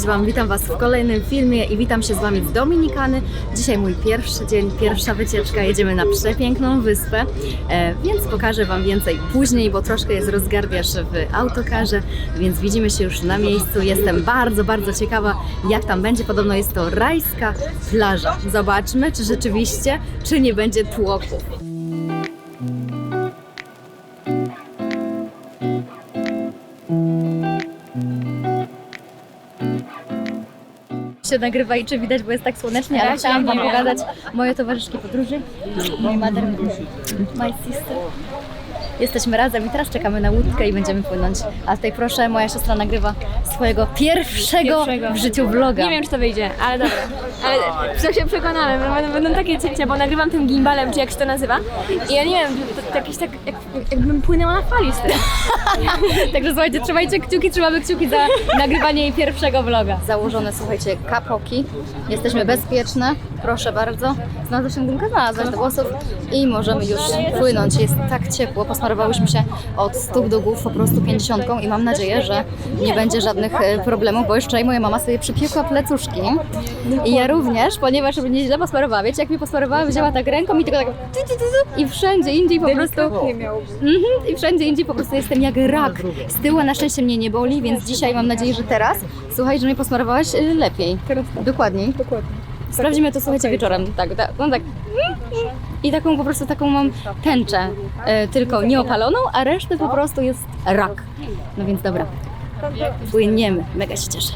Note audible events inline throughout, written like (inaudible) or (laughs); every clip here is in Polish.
Cześć Wam, witam Was w kolejnym filmie i witam się z Wami z Dominikany. Dzisiaj mój pierwszy dzień, pierwsza wycieczka. Jedziemy na przepiękną wyspę, e, więc pokażę Wam więcej później, bo troszkę jest rozgardiasz w autokarze, więc widzimy się już na miejscu. Jestem bardzo, bardzo ciekawa, jak tam będzie. Podobno jest to rajska plaża. Zobaczmy, czy rzeczywiście, czy nie będzie tłoków. Się nagrywa i czy widać, bo jest tak słonecznie, ale chciałam Wam pokazać moje towarzyszki podróży. My mother, my sister. Jesteśmy razem i teraz czekamy na łódkę i będziemy płynąć. A tutaj proszę, moja siostra nagrywa swojego pierwszego, Pierwszego. w życiu vloga. Nie wiem, czy to wyjdzie, ale dobra. Ale co się przekonałem, będą, będą takie cięcia, bo nagrywam tym gimbalem, czy jak się to nazywa. I ja nie wiem, to, to jakieś tak, jak, jakbym płynęła na fali z tym. (laughs) Także słuchajcie, trzymajcie kciuki, trzymamy kciuki za nagrywanie jej pierwszego vloga. Założone, słuchajcie, kapoki. Jesteśmy bezpieczne, proszę bardzo. Znalazła się gumka, znalazłaś do włosów i możemy już płynąć. Jest tak ciepło, posmarowałyśmy się od stóp do głów po prostu pięćdziesiątką i mam nadzieję, że nie będzie żadnych e, problemów, bo jeszcze moja mama sobie przypiekła plecuszki. I ja również, ponieważ żeby nie źle posmarowała. Wiecie, jak mi posmarowała, wzięła tak ręką i tylko tak i wszędzie indziej po prostu... Mhm, I wszędzie indziej po prostu jestem jak rak. Z tyłu na szczęście mnie nie boli, więc dzisiaj mam nadzieję, że teraz, słuchaj, że mnie posmarowałaś y, lepiej. Teraz Dokładniej. Dokładnie. Sprawdzimy to, słuchajcie, wieczorem. Tak, tak, no tak. I taką po prostu taką mam tęczę, y, tylko nieopaloną, a resztę po prostu jest rak. No więc dobra, płyniemy. Mega się cieszę.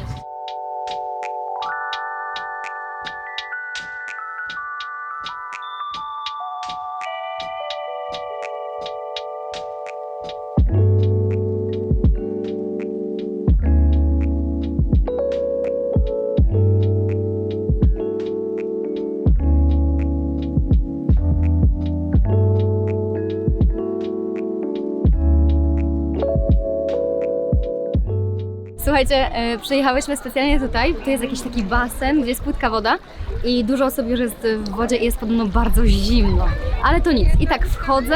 Słuchajcie, e, przyjechałyśmy specjalnie tutaj. Tu jest jakiś taki basen, gdzie jest płytka woda i dużo osób już jest w wodzie i jest podobno bardzo zimno. Ale to nic. I tak wchodzę,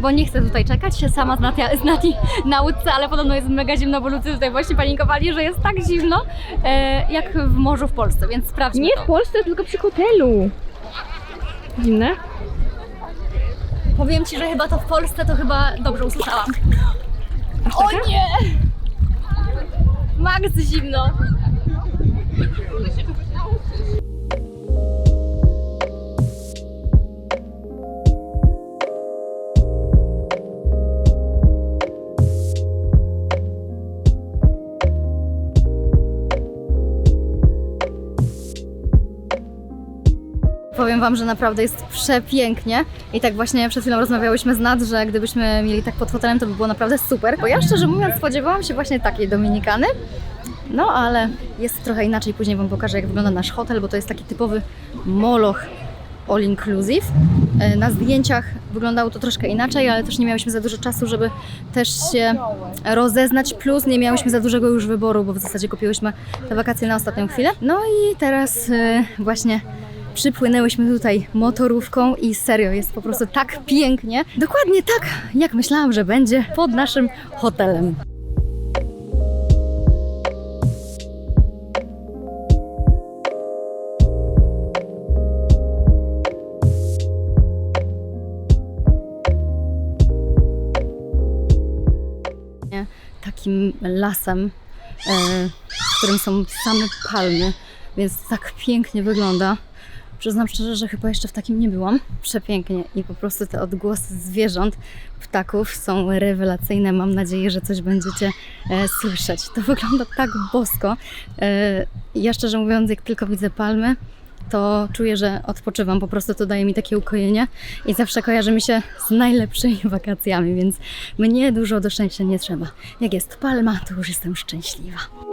bo nie chcę tutaj czekać się sama z Nati, z Nati na łódce, ale podobno jest mega zimno, bo ludzie tutaj właśnie panikowali, że jest tak zimno, e, jak w morzu w Polsce, więc sprawdźmy Nie to. w Polsce, tylko przy hotelu. Zimne? Powiem Ci, że chyba to w Polsce to chyba dobrze usłyszałam. O nie! Max zimno. Powiem Wam, że naprawdę jest przepięknie. I tak właśnie przed chwilą rozmawiałyśmy z Nad, że gdybyśmy mieli tak pod hotelem, to by było naprawdę super, bo ja szczerze mówiąc spodziewałam się właśnie takiej Dominikany, no ale jest trochę inaczej, później Wam pokażę jak wygląda nasz hotel, bo to jest taki typowy moloch all inclusive. E, Na zdjęciach wyglądało to troszkę inaczej, ale też nie miałyśmy za dużo czasu, żeby też się rozeznać, plus nie miałyśmy za dużego już wyboru, bo w zasadzie kupiłyśmy te wakacje na ostatnią chwilę. No i teraz e, właśnie przypłynęłyśmy tutaj motorówką i serio, jest po prostu tak pięknie. Dokładnie tak, jak myślałam, że będzie pod naszym hotelem. takim lasem, e, w którym są same palmy, więc tak pięknie wygląda. Przyznam szczerze, że chyba jeszcze w takim nie byłam. Przepięknie i po prostu te odgłosy zwierząt, ptaków są rewelacyjne. Mam nadzieję, że coś będziecie e, słyszeć. To (laughs) wygląda tak bosko. E, ja szczerze mówiąc, jak tylko widzę palmy, to czuję, że odpoczywam. Po prostu to daje mi takie ukojenie i zawsze kojarzy mi się z najlepszymi (laughs) wakacjami, więc mnie dużo do szczęścia nie trzeba. Jak jest palma, to już jestem szczęśliwa.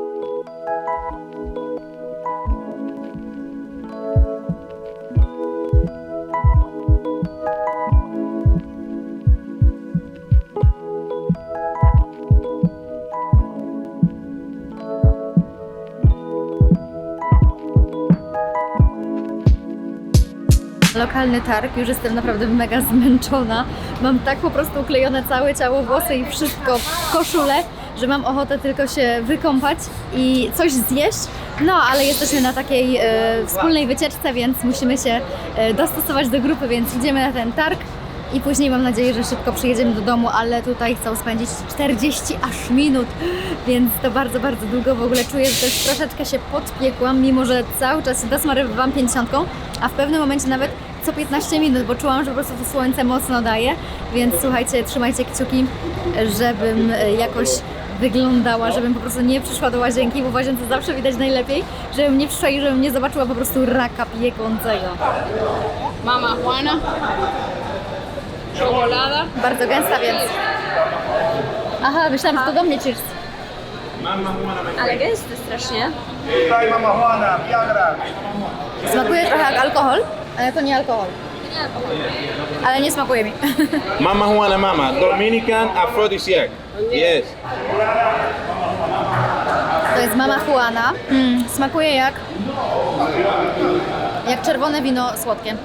Lokalny targ, już jestem naprawdę mega zmęczona. Mam tak po prostu uklejone całe ciało, włosy i wszystko w koszulę, że mam ochotę tylko się wykąpać i coś zjeść, No, ale jesteśmy na takiej e, wspólnej wycieczce, więc musimy się e, dostosować do grupy, więc idziemy na ten targ i później mam nadzieję, że szybko przyjedziemy do domu, ale tutaj chcą spędzić 40 aż minut, więc to bardzo, bardzo długo. W ogóle czuję, że też troszeczkę się podpiekłam, mimo że cały czas się dosmarowywałam 50, a w pewnym momencie nawet co 15 minut, bo czułam, że po prostu to słońce mocno daje, więc słuchajcie, trzymajcie kciuki, żebym e, jakoś wyglądała, żebym po prostu nie przyszła do łazienki, bo w łazience zawsze widać najlepiej, żebym nie przyszła i żebym nie zobaczyła po prostu raka piekącego. Mama Juana, czekolada. Bardzo gęsta, więc... Aha, myślałam, że to do mnie cheers. Ale gęsty strasznie. Mama Juana, Viagra. Smakuje trochę jak alkohol, ale to nie alkohol. Ale nie smakuje mi. (laughs) Mama Juana Mama, Dominican aphrodisiac. Yes. To jest mama Juana. Mm, smakuje jak... Jak czerwone wino słodkie.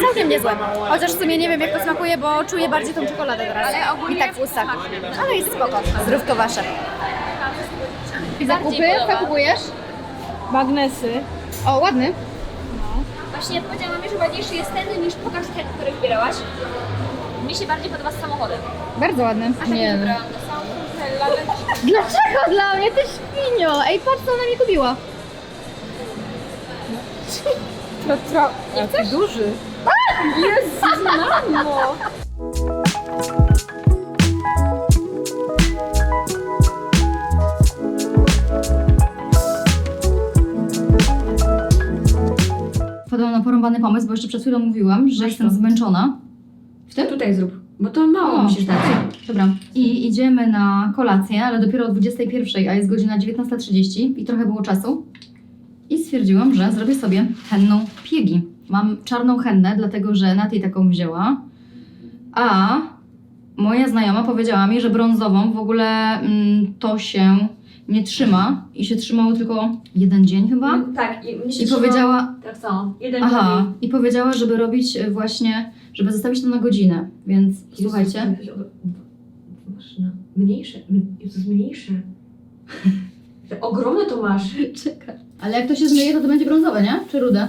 Całkiem niezłe. Chociaż w sumie nie wiem jak to smakuje, bo czuję bardziej tą czekoladę teraz. Ale ogólnie I tak w ustach. Ale jest spoko. Zdrówko wasze. I zakupy? Co kupujesz? Magnesy. O, ładny. Właśnie powiedziałam że ładniejszy jest ten niż pokaż ten, który wybierałaś. Mi się bardziej podoba z samochodem. Bardzo ładny. A taki wybrałam do samochodu. Dlaczego dla mnie? Ty świnio! Ej, patrz co ona mi kupiła. To tro... Jaki duży. Jezus, mamo! Wpadłam na porąbany pomysł, bo jeszcze przed chwilą mówiłam, że jestem zmęczona. W tym? Tutaj zrób, bo to mało O, musisz dać. Dobra. I idziemy na kolację, ale dopiero o 21, a jest godzina 19.30 i trochę było czasu. I stwierdziłam, że zrobię sobie henną piegi. Mam czarną hennę, dlatego że Nati taką wzięła. A moja znajoma powiedziała mi, że brązową w ogóle mm, to się nie trzyma i się trzymało tylko jeden dzień chyba. Tak, i mnie się I trzyma- powiedziała, Tak samo. Jeden aha, dzień. i powiedziała, żeby robić e, właśnie, żeby zostawić to na godzinę, więc słuchajcie. Mniejsze. m- Jezus, mniejsze. (laughs) Te Ogromne to masz. (laughs) Czekaj. Ale jak to się zmyje, to to będzie brązowe, nie? Czy rude?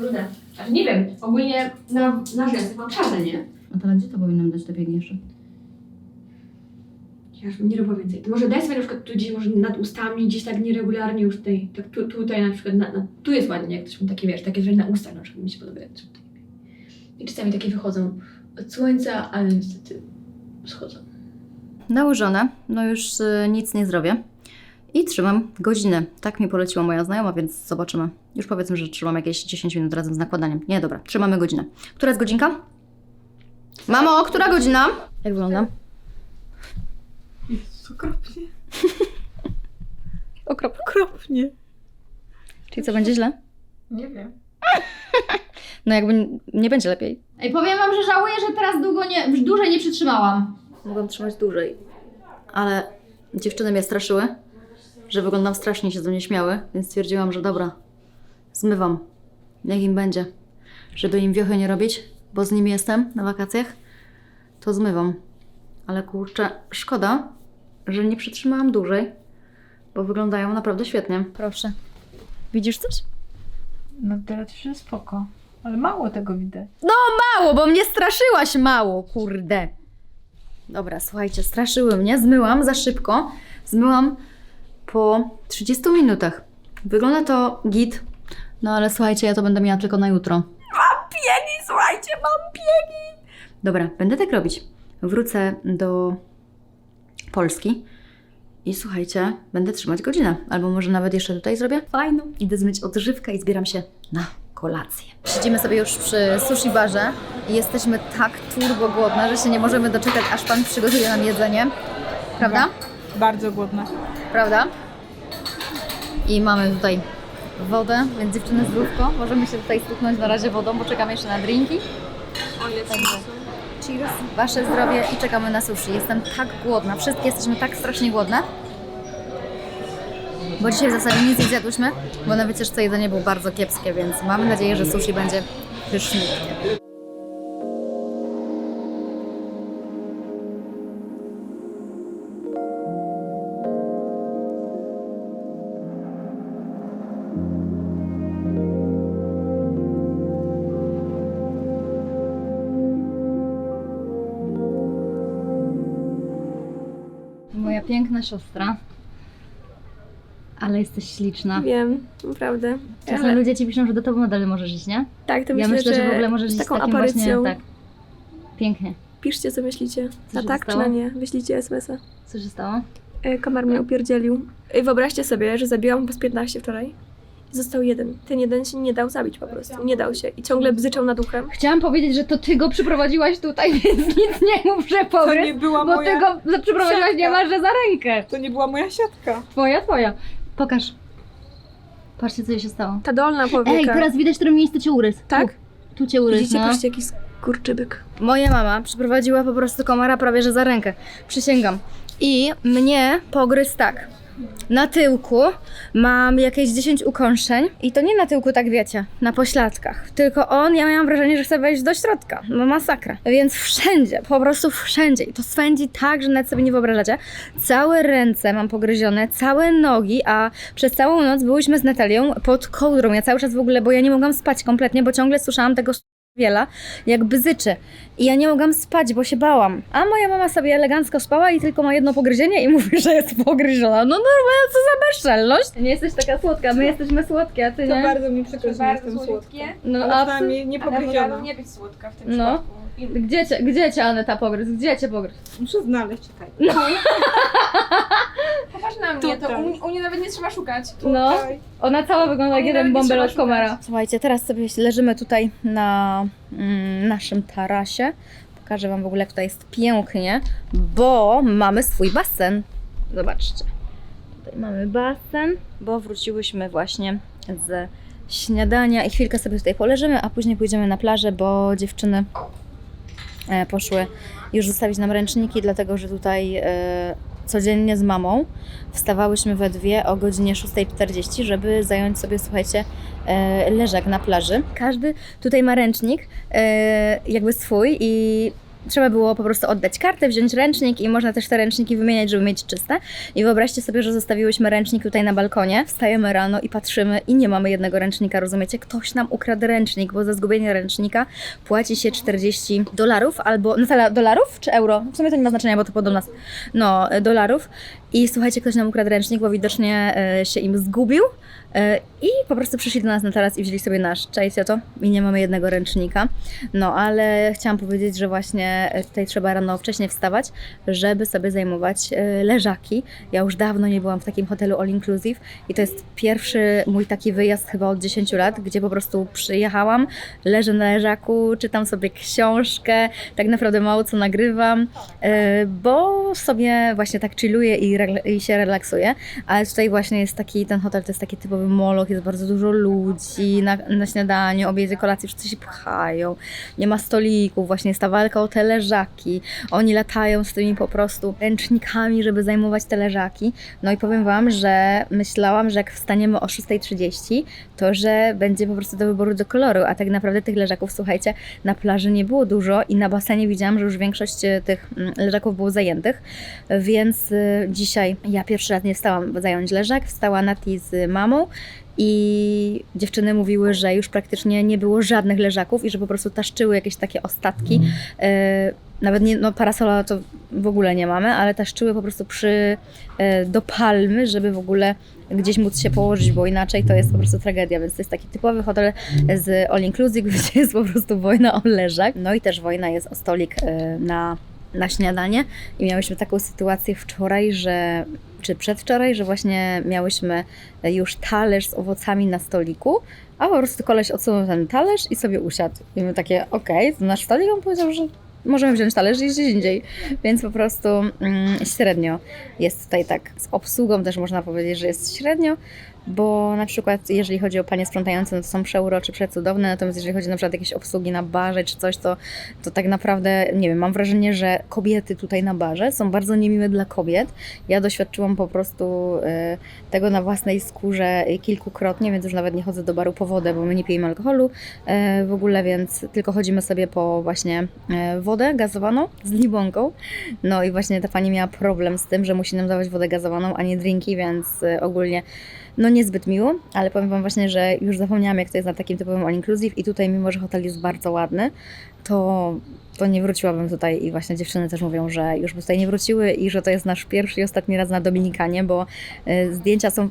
Rude. Aż nie wiem, ogólnie na, na rzęsach mam czarne, nie? A teraz gdzie to powinnam dać te jeszcze? Ja już nie robiła więcej. To może daj sobie na przykład tu gdzieś może nad ustami, gdzieś tak nieregularnie już tutaj. Tak tu, tutaj na przykład, na, na, tu jest ładnie, jak ktoś ma takie, wiesz, takie, że na ustach na przykład mi się podoba. I czasami takie wychodzą od słońca, ale niestety schodzą. Nałożone, no już y, nic nie zrobię. I trzymam godzinę. Tak mi poleciła moja znajoma, więc zobaczymy. Już powiedzmy, że trzymam jakieś 10 minut razem z nakładaniem. Nie, dobra, trzymamy godzinę. Która jest godzinka? Mamo, która godzina? Jak wygląda? Okropnie. (laughs) Okropnie. Okropnie. Czyli co, będzie źle? Nie wiem. (laughs) No jakby nie będzie lepiej. Ej, powiem wam, że żałuję, że teraz długo nie, już dłużej nie przytrzymałam. Mogłam trzymać dłużej. Ale dziewczyny mnie straszyły, że wyglądam strasznie, się ze mnie śmiały, więc stwierdziłam, że dobra, zmywam. Niech im będzie. Żeby im wiochy nie robić, bo z nimi jestem na wakacjach, to zmywam. Ale kurczę, szkoda, że nie przytrzymałam dłużej, bo wyglądają naprawdę świetnie. Proszę. Widzisz coś? No teraz już jest spoko. Ale mało tego widać. Mało, bo mnie straszyłaś mało, kurde. Dobra, słuchajcie, straszyły mnie, zmyłam za szybko. Zmyłam po 30 minutach. Wygląda to git, no ale słuchajcie, ja to będę miała tylko na jutro. Mam piegi, słuchajcie, mam piegi! Dobra, będę tak robić. Wrócę do Polski i słuchajcie, będę trzymać godzinę. Albo może nawet jeszcze tutaj zrobię fajną. Idę zmyć odżywkę i zbieram się na kolację. Siedzimy sobie już przy sushi barze i jesteśmy tak turbo głodne, że się nie możemy doczekać, aż Pan przygotuje nam jedzenie. Prawda? Bardzo głodna. Prawda? I mamy tutaj wodę, więc dziewczyny zdrówko. Możemy się tutaj stuknąć na razie wodą, bo czekamy jeszcze na drinki. O Także cheers, wasze zdrowie i czekamy na sushi. Jestem tak głodna, wszystkie jesteśmy tak strasznie głodne. Bo dzisiaj w zasadzie nic nie zjadłyśmy, bo na wycieczce jedzenie było bardzo kiepskie, więc mamy nadzieję, że sushi będzie pyszniutkie. Piękna siostra. Ale jesteś śliczna. Wiem, naprawdę. Czasem Ale- ludzie ci piszą, że do tobą nadal możesz iść, nie? Tak, to ja myślę, myślę, że, w ogóle możesz iść z taką takim aparycją. właśnie, tak. Pięknie. Piszcie, co myślicie. Co Na tak czy na nie? Wyślijcie SMS-a. Co się stało? E, Komar mnie upierdzielił. E, Wyobraźcie sobie, że zabiłam po 15 wczoraj. Został jeden. Ten jeden się nie dał zabić po prostu. Nie dał się. I ciągle bzyczał nad uchem. Chciałam powiedzieć, że to ty go przyprowadziłaś tutaj, (laughs) więc nic nie mów, że To nie powiem. była Bo moja... ty go przyprowadziłaś siatka. niemalże za rękę. To nie była moja siatka. Twoja, twoja. Pokaż. Patrzcie, co jej się stało. Ta dolna powieka. Ej, teraz widać, w którym miejscu cię uryzł. Tak? Tu, tu cię uryzł, Widzicie, no. patrzcie, jaki skurczybyk. Moja mama przyprowadziła po prostu komara prawie że za rękę. Przysięgam. I mnie pogryzł tak. Na tyłku mam jakieś 10 ukąszeń i to nie na tyłku, tak wiecie, na pośladkach. Tylko on, ja miałam wrażenie, że chce wejść do środka. No masakra. Więc wszędzie, po prostu wszędzie. I to swędzi tak, że nawet sobie nie wyobrażacie. Całe ręce mam pogryzione, całe nogi, a przez całą noc byłyśmy z Natalią pod kołdrą. Ja cały czas w ogóle, bo ja nie mogłam spać kompletnie, bo ciągle słyszałam tego wiela, jak bzyczy. I ja nie mogłam spać, bo się bałam. A moja mama sobie elegancko spała i tylko ma jedno pogryzienie i (laughs) mówi, że jest pogryziona. No normalnie, co za bezczelność. Nie jesteś taka słodka, my jesteśmy słodkie, a ty To nie. bardzo mi przykro, że nie jestem słodka. No Ale a przynajmniej nie pogryziona. nie być słodka w tym No. Gdzie cię, gdzie cię Aneta pogryzł? Gdzie cię pogryzł? Muszę znaleźć, czekaj. (laughs) Popatrz na mnie, to u- u mnie nawet nie trzeba szukać. No. Ona cała wygląda jak Oni jeden nawet nie bąbel trzeba od komara. Słuchajcie, teraz sobie leżymy tutaj na mm, naszym tarasie. Pokażę wam w ogóle, jak tutaj jest pięknie, bo mamy swój basen. Zobaczcie. Tutaj mamy basen, bo wróciłyśmy właśnie z śniadania i chwilkę sobie tutaj poleżymy, a później pójdziemy na plażę, bo dziewczyny e, poszły już zostawić nam ręczniki, dlatego że tutaj e, codziennie z mamą wstawałyśmy we dwie o godzinie 6.40, żeby zająć sobie, słuchajcie, e, leżak na plaży. Każdy tutaj ma ręcznik, e, jakby swój i trzeba było po prostu oddać kartę, wziąć ręcznik i można też te ręczniki wymieniać, żeby mieć czyste. I wyobraźcie sobie, że zostawiłyśmy ręcznik tutaj na balkonie, wstajemy rano i patrzymy i nie mamy jednego ręcznika, rozumiecie? Ktoś nam ukradł ręcznik, bo za zgubienie ręcznika płaci się 40 dolarów albo, Natalia, dolarów czy euro? W sumie to nie ma znaczenia, bo to podobno no, dolarów. I słuchajcie, ktoś nam ukradł ręcznik, bo widocznie e, się im zgubił e, i po prostu przyszli do nas na taras i wzięli sobie nasz. Czajcie to? I nie mamy jednego ręcznika. No, ale chciałam powiedzieć, że właśnie e, tutaj trzeba rano wcześniej wstawać, żeby sobie zajmować leżaki. Ja już dawno nie byłam w takim hotelu all inclusive i to jest pierwszy mój taki wyjazd chyba od 10 lat, gdzie po prostu przyjechałam, leżę na leżaku, czytam sobie książkę, tak naprawdę mało co nagrywam, bo sobie właśnie tak chilluję i, i się relaksuję, ale tutaj właśnie jest taki, ten hotel to jest taki typowy moloch, jest bardzo dużo ludzi na, na śniadaniu, obiedzie, kolacji, wszyscy się pchają, nie ma stolików, właśnie jest ta walka o te leżaki, oni latają z tymi po prostu ręcznikami, żeby zajmować te leżaki, no i powiem Wam, że myślałam, że jak wstaniemy o 6.30, to że będzie po prostu do wyboru do koloru, a tak naprawdę tych leżaków, słuchajcie, na plaży nie było dużo i na basenie widziałam, że już większość e, tych mm, leżaków było zajętych, więc y, dzisiaj ja pierwszy raz nie wstałam zająć leżak, wstała Nati z mamą i dziewczyny mówiły, że już praktycznie nie było żadnych leżaków i że po prostu taszczyły jakieś takie ostatki. E, nawet nie, no parasola to w ogóle nie mamy, ale taszczyły po prostu przy, e, do palmy, żeby w ogóle gdzieś móc się położyć, bo inaczej to jest po prostu tragedia, więc to jest taki typowy hotel z all inclusive, (laughs) gdzie jest po prostu wojna o leżak. No i też wojna jest o stolik e, na, na śniadanie i miałyśmy taką sytuację wczoraj, że czy przedwczoraj, że właśnie miałyśmy już talerz z owocami na stoliku, a po prostu koleś odsunął ten talerz i sobie usiadł. I my takie, okej, to nasz stolik, on powiedział, że możemy wziąć talerz i gdzieś indziej. Więc po prostu mm, średnio jest tutaj tak. Z obsługą też można powiedzieć, że jest średnio, bo na przykład jeżeli chodzi o panie sprzątające, no to są przeurocze, przecudowne, natomiast jeżeli chodzi na przykład o jakieś obsługi na barze czy coś, to, to tak naprawdę, nie wiem, mam wrażenie, że kobiety tutaj na barze są bardzo niemiłe dla kobiet. Ja doświadczyłam po prostu e, tego na własnej skórze kilkukrotnie, więc już nawet nie chodzę do baru po wodę, bo my nie pijemy alkoholu e, w ogóle, więc tylko chodzimy sobie po właśnie e, wodę gazowaną z limonką. No i właśnie ta pani miała problem z tym, że musi nam dawać wodę gazowaną, a nie drinki, więc e, ogólnie no niezbyt miło, ale powiem Wam właśnie, że już zapomniałam, jak to jest na takim typowym all inclusive i tutaj, mimo że hotel jest bardzo ładny, to, to nie wróciłabym tutaj i właśnie dziewczyny też mówią, że już by tutaj nie wróciły i że to jest nasz pierwszy i ostatni raz na Dominikanie, bo y, zdjęcia są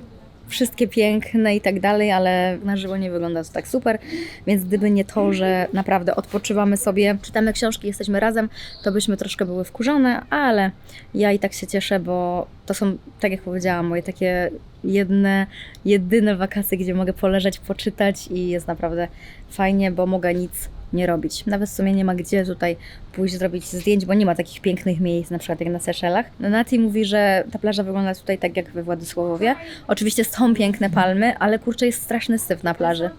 wszystkie piękne i tak dalej, ale na żywo nie wygląda to tak super, więc gdyby nie to, że naprawdę odpoczywamy sobie, czytamy książki, jesteśmy razem, to byśmy troszkę były wkurzone, ale ja i tak się cieszę, bo to są, tak jak powiedziałam, moje takie jedne, jedyne wakacje, gdzie mogę poleżeć, poczytać i jest naprawdę fajnie, bo mogę nic nie robić. Nawet w sumie nie ma gdzie tutaj pójść zrobić zdjęć, bo nie ma takich pięknych miejsc, na przykład jak na Seszelach. No Nati mówi, że ta plaża wygląda tutaj tak jak we Władysławowie. Oczywiście są piękne palmy, ale kurczę jest straszny syf na plaży.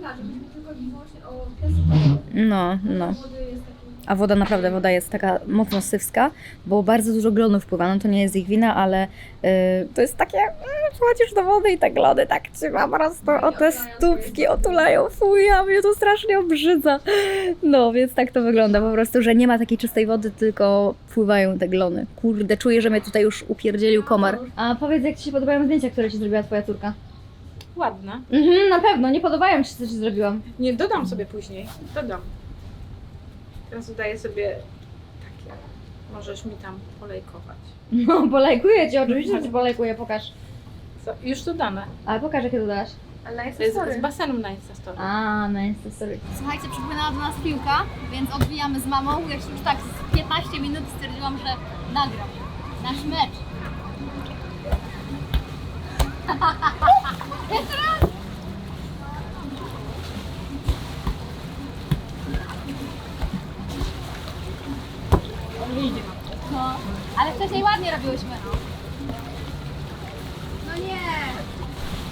No, no. A woda naprawdę, woda jest taka mocno sywska, bo bardzo dużo glonów wpływa. No to nie jest ich wina, ale y, to jest takie, mm, wchodzisz do wody i te glony tak trzyma po prostu o te stópki otulają. Fuj, a mnie to strasznie obrzydza. No, więc tak to wygląda po prostu, że nie ma takiej czystej wody, tylko pływają te glony. Kurde, czuję, że mnie tutaj już upierdzielił komar. A powiedz, jak Ci się podobają zdjęcia, które Ci zrobiła Twoja córka? Ładna. Mhm, na pewno, nie podobają Ci się, co Ci zrobiłam. Nie, dodam sobie później. Dodam. Teraz dodaję sobie takie. Możesz mi tam polejkować. (laughs) No, polajkuję Ci, oczywiście, że Ci polajkuję, pokaż. Co? Już dodane. Ale pokaż, jakie dodałaś. To jest z basenu na Instastory. A, na Instastory. Słuchajcie, przypłynęła do nas piłka, więc odbijamy z mamą. Ja już tak z 15 minut stwierdziłam, że nagram nasz mecz. (laughs) Jeszcze raz! Ale wcześniej ładnie robiłyśmy. No nie!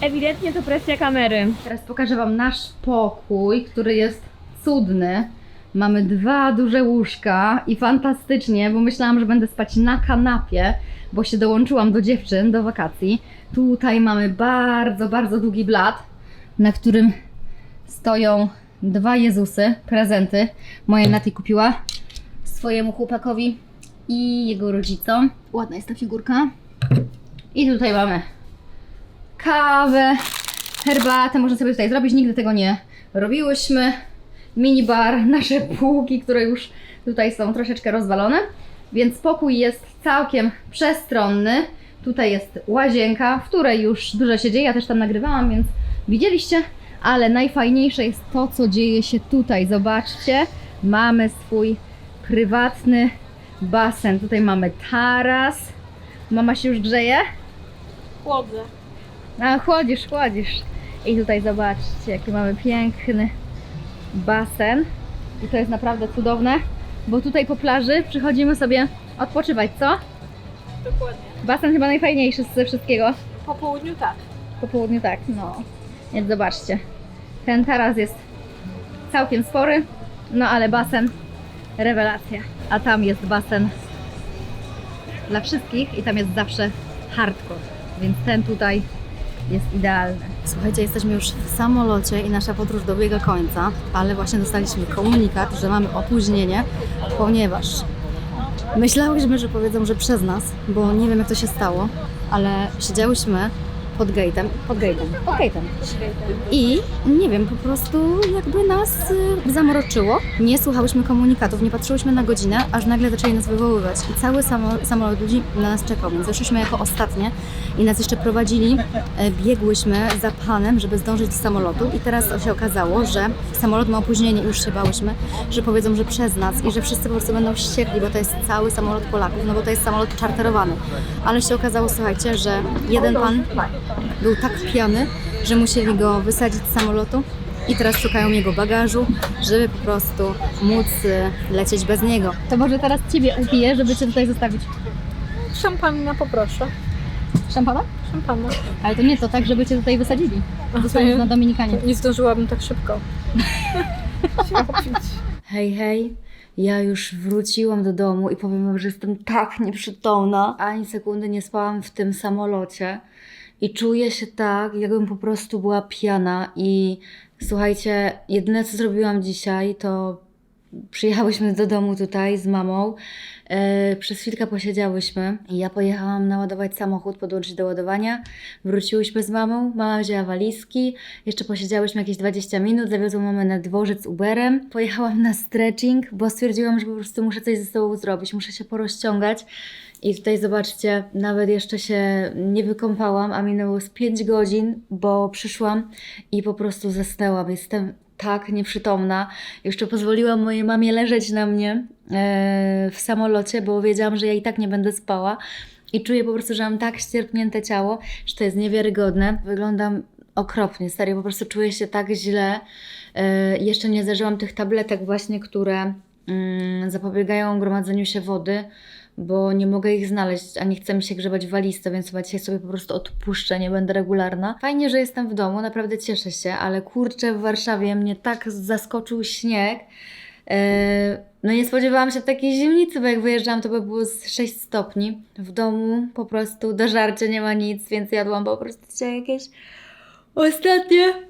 Ewidentnie to presja kamery. Teraz pokażę Wam nasz pokój, który jest cudny. Mamy dwa duże łóżka i fantastycznie, bo myślałam, że będę spać na kanapie, bo się dołączyłam do dziewczyn do wakacji. Tutaj mamy bardzo, bardzo długi blat, na którym stoją dwa Jezusy, prezenty. Moja Nati kupiła swojemu chłopakowi i jego rodzicom. Ładna jest ta figurka. I tutaj mamy kawę, herbatę można sobie tutaj zrobić. Nigdy tego nie robiłyśmy. Minibar, nasze półki, które już tutaj są troszeczkę rozwalone. Więc pokój jest całkiem przestronny. Tutaj jest łazienka, w której już dużo się dzieje. Ja też tam nagrywałam, więc widzieliście. Ale najfajniejsze jest to, co dzieje się tutaj. Zobaczcie, mamy swój prywatny basen. Tutaj mamy taras. Mama się już grzeje? Chłodzę. A, chłodzisz, chłodzisz. I tutaj zobaczcie, jaki mamy piękny basen. I to jest naprawdę cudowne, bo tutaj po plaży przychodzimy sobie odpoczywać, co? Dokładnie. Basen chyba najfajniejszy ze wszystkiego. Po południu tak. Po południu tak, no. Więc zobaczcie. Ten taras jest całkiem spory, no ale basen rewelacja. A tam jest basen dla wszystkich i tam jest zawsze hardcore. Więc ten tutaj jest idealny. Słuchajcie, jesteśmy już w samolocie i nasza podróż dobiega końca, ale właśnie dostaliśmy komunikat, że mamy opóźnienie, ponieważ myślałyśmy, że powiedzą, że przez nas, bo nie wiem jak to się stało, ale siedziałyśmy pod gate'em, pod gate'em, pod gate'em. I nie wiem, po prostu jakby nas y, zamroczyło. Nie słuchałyśmy komunikatów, nie patrzyłyśmy na godzinę, aż nagle zaczęli nas wywoływać. I cały samo, samolot ludzi na nas czekał, więc weszłyśmy jako ostatnie i nas jeszcze prowadzili. E, Biegłyśmy za panem, żeby zdążyć do samolotu i teraz się okazało, że samolot ma opóźnienie i już się bałyśmy, że powiedzą, że przez nas i że wszyscy po prostu będą wściekli, bo to jest cały samolot Polaków, no bo to jest samolot czarterowany. Ale się okazało, słuchajcie, że jeden pan był tak pijany, że musieli go wysadzić z samolotu i teraz szukają jego bagażu, żeby po prostu móc y, lecieć bez niego. To może teraz Ciebie upiję, żeby Cię tutaj zostawić. Szampanina poproszę. Szampana? Szampana. Ale to nie to tak, żeby Cię tutaj wysadzili. Zostaniesz nie- na Dominikanie. Nie zdążyłabym tak szybko. (laughs) Hej, hej. Ja już wróciłam do domu i powiem wam, że jestem tak nieprzytomna. Ani sekundy nie spałam w tym samolocie i czuję się tak, jakbym po prostu była pijana. I słuchajcie, jedyne co zrobiłam dzisiaj, to przyjechałyśmy do domu tutaj z mamą. E, przez chwilkę posiedziałyśmy i ja pojechałam naładować samochód, podłączyć do ładowania. Wróciłyśmy z mamą, mama wzięła walizki, jeszcze posiedziałyśmy jakieś 20 minut, zawiozłam mamę na dworzec Uberem. Pojechałam na stretching, bo stwierdziłam, że po prostu muszę coś ze sobą zrobić, muszę się porozciągać. I tutaj zobaczcie, nawet jeszcze się nie wykąpałam, a minęło z 5 godzin, bo przyszłam i po prostu zasnęłam. Jestem tak nieprzytomna. Jeszcze pozwoliłam mojej mamie leżeć na mnie e, w samolocie, bo wiedziałam, że ja i tak nie będę spała. I czuję po prostu, że mam tak ścierpnięte ciało, że to jest niewiarygodne. Wyglądam okropnie, serio, po prostu czuję się tak źle. E, jeszcze nie zażyłam tych tabletek właśnie, które mm, zapobiegają gromadzeniu się wody, bo nie mogę ich znaleźć, a nie chce mi się grzebać w walizce, więc chyba dzisiaj sobie po prostu odpuszczę, nie będę regularna. Fajnie, że jestem w domu, naprawdę cieszę się, ale kurczę, w Warszawie mnie tak zaskoczył śnieg. E, No nie spodziewałam się takiej zimnicy, bo jak wyjeżdżałam to by było z 6 stopni. W domu po prostu do żarcia nie ma nic, więc jadłam po prostu dzisiaj jakieś ostatnie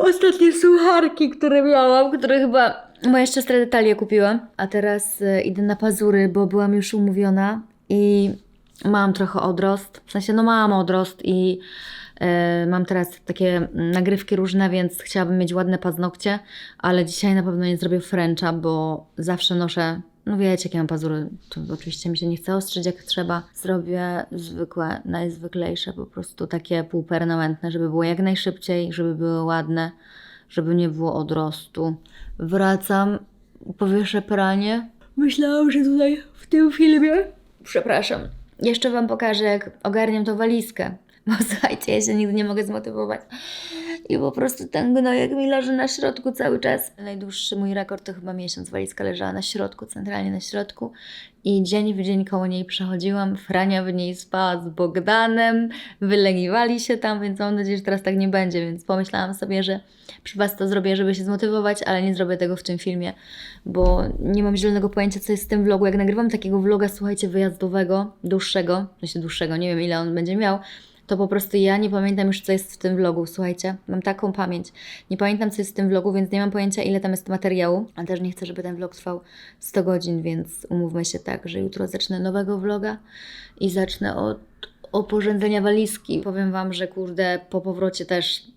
ostatnie sucharki, które miałam, które chyba moja siostra detalię kupiła. A teraz e, idę na pazury, bo byłam już umówiona i mam trochę odrost. W sensie, no mam odrost i e, mam teraz takie nagrywki różne, więc chciałabym mieć ładne paznokcie, ale dzisiaj na pewno nie zrobię Frencha, bo zawsze noszę no wiecie, jakie mam pazury, to oczywiście mi się nie chce ostrzyć jak trzeba. Zrobię zwykłe, najzwyklejsze, po prostu takie półpermanentne, żeby było jak najszybciej, żeby były ładne, żeby nie było odrostu. Wracam, powieszę pranie. Myślałam, że tutaj w tym filmie... Przepraszam. Jeszcze Wam pokażę, jak ogarniam tą walizkę. Bo (laughs) słuchajcie, ja się nigdy nie mogę zmotywować. I po prostu ten gnojek mi leży na środku cały czas. Najdłuższy mój rekord to chyba miesiąc. Walizka leżała na środku, centralnie na środku. I dzień w dzień koło niej przechodziłam. Frania w niej spała z Bogdanem. Wylegiwali się tam, więc mam nadzieję, że teraz tak nie będzie. Więc pomyślałam sobie, że przy Was to zrobię, żeby się zmotywować, ale nie zrobię tego w tym filmie, bo nie mam zielonego pojęcia, co jest w tym vlogu. Jak nagrywam takiego vloga, słuchajcie, wyjazdowego, dłuższego, w sensie dłuższego, nie wiem ile on będzie miał, to po prostu ja nie pamiętam już, co jest w tym vlogu, słuchajcie. Mam taką pamięć. Nie pamiętam, co jest w tym vlogu, więc nie mam pojęcia, ile tam jest materiału. A też nie chcę, żeby ten vlog trwał 100 godzin, więc umówmy się tak, że jutro zacznę nowego vloga i zacznę od oporządzenia walizki. Powiem Wam, że kurde, po powrocie też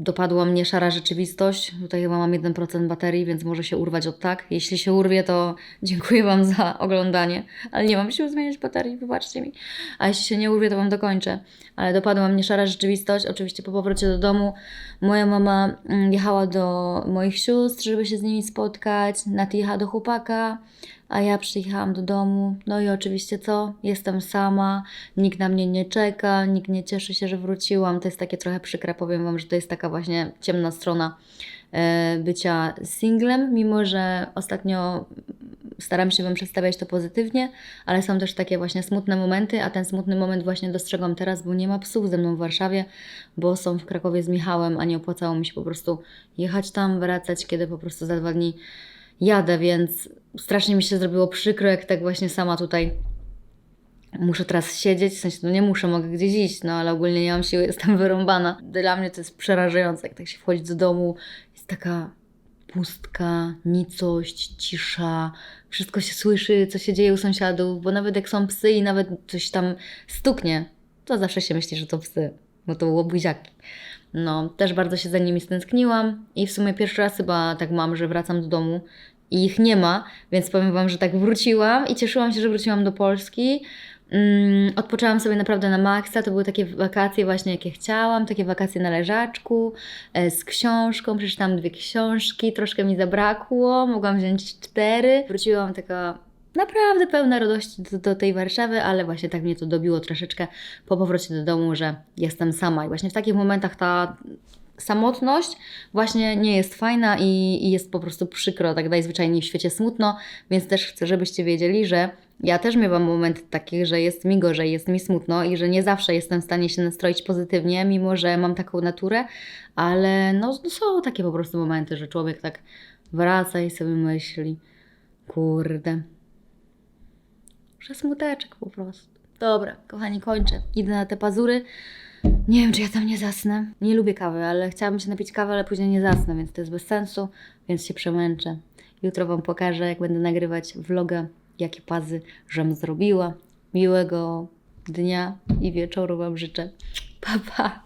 dopadła mnie szara rzeczywistość. Tutaj chyba mam 1% baterii, więc może się urwać od tak. Jeśli się urwie, to dziękuję Wam za oglądanie, ale nie mam sił zmieniać baterii, wybaczcie mi. A jeśli się nie urwie, to Wam dokończę. Ale dopadła mnie szara rzeczywistość. Oczywiście po powrocie do domu moja mama mm, jechała do moich sióstr, żeby się z nimi spotkać. Nati jechała do chłopaka, a ja przyjechałam do domu. No i oczywiście co? Jestem sama, nikt na mnie nie czeka, nikt nie cieszy się, że wróciłam. To jest takie trochę przykre, powiem Wam, że to jest taka właśnie ciemna strona e, bycia singlem, mimo że ostatnio staram się Wam przedstawiać to pozytywnie, ale są też takie właśnie smutne momenty, a ten smutny moment właśnie dostrzegam teraz, bo nie ma psów ze mną w Warszawie, bo są w Krakowie z Michałem, a nie opłacało mi się po prostu jechać tam, wracać, kiedy po prostu za dwa dni jadę, więc strasznie mi się zrobiło przykro, jak tak właśnie sama tutaj muszę teraz siedzieć, w sensie no nie muszę, mogę gdzieś iść, no ale ogólnie nie mam siły, (laughs) jestem wyrąbana. Dla mnie to jest przerażające, jak tak się wchodzi do domu, jest taka pustka, nicość, cisza, wszystko się słyszy, co się dzieje u sąsiadów, bo nawet jak są psy i nawet coś tam stuknie, to zawsze się myśli, że to psy, bo to łobuziaki. No, też bardzo się za nimi stęskniłam i w sumie pierwszy raz chyba tak mam, że wracam do domu i ich nie ma, więc powiem Wam, że tak wróciłam i cieszyłam się, że wróciłam do Polski. Mm, odpoczęłam sobie naprawdę na maksa, to były takie wakacje właśnie jakie chciałam, takie wakacje na leżaczku, e, z książką, przeczytałam dwie książki, troszkę mi zabrakło, mogłam wziąć cztery. Wróciłam taka naprawdę pełna radości do, do tej Warszawy, ale właśnie tak mnie to dobiło troszeczkę po powrocie do domu, że jestem sama. I właśnie w takich momentach ta samotność właśnie nie jest fajna i, i jest po prostu przykro, tak najzwyczajniej w świecie smutno, więc też chcę, żebyście wiedzieli, że ja też miałam momenty takich, że jest mi gorzej, jest mi smutno i że nie zawsze jestem w stanie się nastroić pozytywnie, mimo że mam taką naturę, ale no, no są takie po prostu momenty, że człowiek tak wraca i sobie myśli, kurde, że smuteczek po prostu. Dobra, kochani, kończę. Idę na te pazury. Nie wiem, czy ja tam nie zasnę. Nie lubię kawy, ale chciałabym się napić kawy, ale później nie zasnę, więc to jest bez sensu, więc się przemęczę. Jutro Wam pokażę, jak będę nagrywać vloga, jakie pazy żem zrobiła. Miłego dnia i wieczoru Wam życzę. Pa, pa!